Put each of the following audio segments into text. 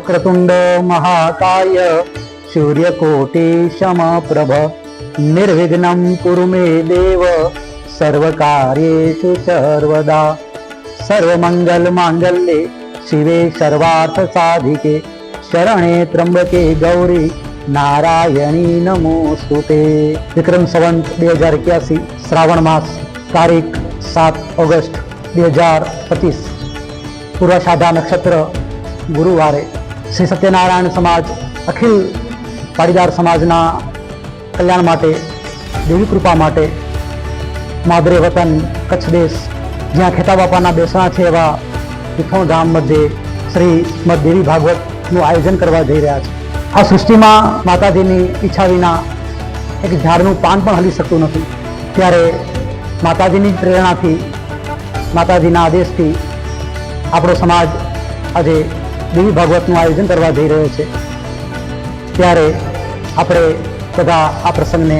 વક્રતુંડ મહાકાય સૂર્યકોટિ સમપ્રભ નિર્વિઘ્નમ કુરુ મે દેવ સર્વકાર્યેષુ સર્વદા સર્વમંગલ માંગલ્યે શિવે સર્વાર્થ સાધિકે શરણે ત્રંબકે ગૌરી નારાયણી નમોસ્તુતે વિક્રમ સંવંત બે હજાર એક્યાસી શ્રાવણ માસ તારીખ સાત ઓગસ્ટ બે હજાર પચીસ પૂર્વાષાઢા નક્ષત્ર ગુરુવારે શ્રી સત્યનારાયણ સમાજ, અખિલ પાટીદાર સમાજના કલ્યાણ માટે, દેવી કૃપા માટે, માદરે વતન, કચ્છ દેશ, જ્યાં ખેતા બાપાના બેસણા છે એવા તિથોણ ગામ મધ્યે શ્રી મદ દેવી ભાગવતનું આયોજન કરવા જઈ રહ્યા છે. આ સૃષ્ટિમાં માતાજીની ઈચ્છા વિના એક ઝાડનું પાન પણ હલી શકતું નથી. ત્યારે માતાજીની પ્રેરણાથી, માતાજીના આદેશથી આપણો સમાજ આજે દેવી ભાગવતનું આયોજન કરવા જઈ રહ્યો છે. ત્યારે આપણે બધા આ પ્રસંગને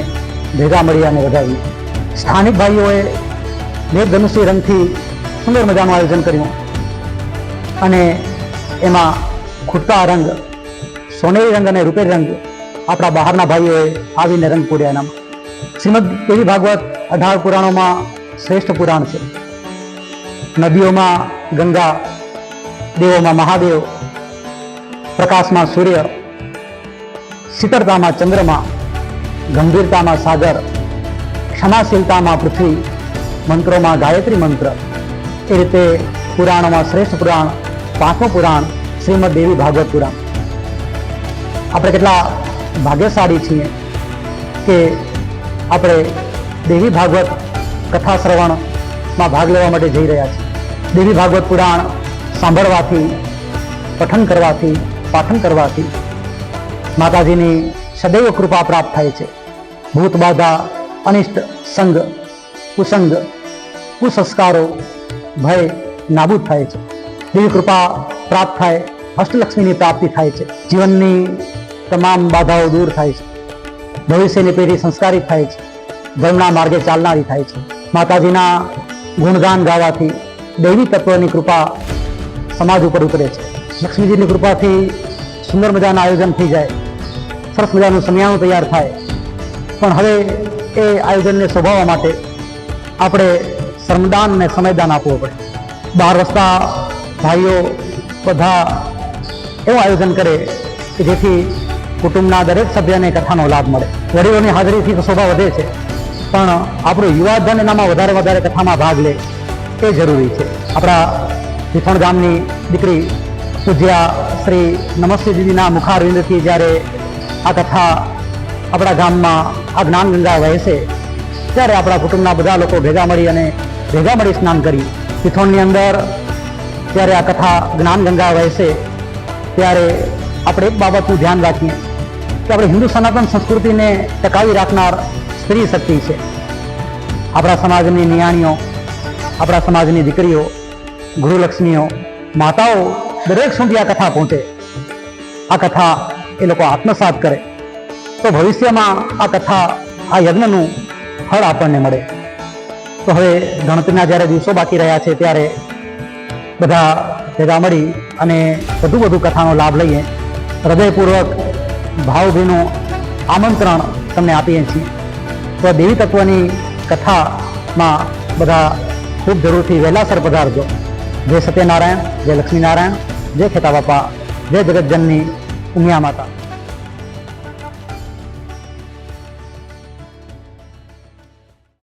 ભેગા મળી અને વધાવી સ્થાનિક ભાઈઓએ મેઘધનુષી રંગથી સુંદર મજાનું આયોજન કર્યું. અને એમાં ખૂટતા રંગ, સોનેરી રંગ અને રૂપેરી રંગ આપણા બહારના ભાઈઓએ આવીને રંગ પૂર્યા એનામાં. શ્રીમદ દેવી ભાગવત અઢાર પુરાણોમાં શ્રેષ્ઠ પુરાણ છે. નદીઓમાં ગંગા, દેવોમાં મહાદેવ પ્રકાશમાં સૂર્ય શીતળતામાં ચંદ્રમા, ગંભીરતામાં સાગર, ક્ષમાશીલતામાં પૃથ્વી, મંત્રોમાં ગાયત્રી મંત્ર. એ રીતે પુરાણોમાં શ્રેષ્ઠ પુરાણ, પાંચમું પુરાણ, શ્રીમદ દેવી ભાગવત પુરાણ. આપણે કેટલા ભાગ્યશાળી છીએ કે આપણે દેવી ભાગવત કથા શ્રવણમાં ભાગ લેવા માટે જઈ રહ્યા છીએ. દેવી ભાગવત પુરાણ સાંભળવાથી, પઠન કરવાથી પાઠન કરવાથી માતાજીની સદૈવ કૃપા પ્રાપ્ત થાય છે. ભૂત બાધા, અનિષ્ટ સંગ, કુસંગ, કુસંસ્કારો, ભય નાબૂદ થાય છે. દેવી કૃપા પ્રાપ્ત થાય, અષ્ટલક્ષ્મીની પ્રાપ્તિ થાય છે. જીવનની તમામ બાધાઓ દૂર થાય છે. ભવિષ્યની પેઢી સંસ્કારિત થાય છે. ધર્મના માર્ગે ચાલનારી થાય છે. માતાજીના ગુણગાન ગાવાથી દૈવી તત્વની કૃપા સમાજ ઉપર ઉતરે છે. લક્ષ્મીજીની કૃપાથી સુંદર મજાના આયોજન થઈ જાય. સરસ મજાનું સમિયાણું તૈયાર થાય. પણ હવે એ આયોજનને શોભાવવા માટે આપણે શ્રમદાન અને સમયદાન આપવું પડે. બહાર વસતા ભાઈઓ બધા એવું આયોજન કરે કે જેથી કુટુંબના દરેક સભ્યને કથાનો લાભ મળે. વડીલોની હાજરીથી તો શોભા વધે છે. પણ આપણું યુવાધન એનામાં વધારે વધારે કથામાં ભાગ લે એ જરૂરી છે. આપણા વિથણ ગામની દીકરી પૂજ્યા શ્રી નમસ્તેજીના મુખારવિંદથી જ્યારે આ કથા આપણા ગામમાં આ જ્ઞાન ગંગા વહેશે, ત્યારે આપણા કુટુંબના બધા લોકો ભેગા મળી અને ભેગા મળી સ્નાન કરી. તિથોણની અંદર ત્યારે આ કથા જ્ઞાન ગંગા વહેશે, ત્યારે આપણે એક બાબતનું ધ્યાન રાખીએ કે આપણે હિન્દુ સનાતન સંસ્કૃતિને ટકાવી રાખનાર સ્ત્રી શક્તિ છે. આપણા સમાજની નિયાણીઓ, આપણા સમાજની દીકરીઓ ગૃહલક્ષ્મીઓ માતાઓ દરેક સુધી આ કથા પહોંચે. આ કથા એ લોકો આત્મસાત કરે. તો ભવિષ્યમાં આ કથા, આ યજ્ઞનું ફળ આપણને મળે. તો હવે ગણતરીના જ્યારે દિવસો બાકી રહ્યા છે ત્યારે બધા ભેગા મળી અને વધુ વધુ કથાનો લાભ લઈએ. હૃદયપૂર્વક ભાવભીનું આમંત્રણ તમને આપીએ છીએ. તો દેવી તત્વની કથામાં બધા ખૂબ જરૂરથી વહેલાસર પધારજો. જય સત્યનારાયણ જય લક્ષ્મીનારાયણ જય ખેતા બાપા જય જગતજનની ઉમિયા માતા.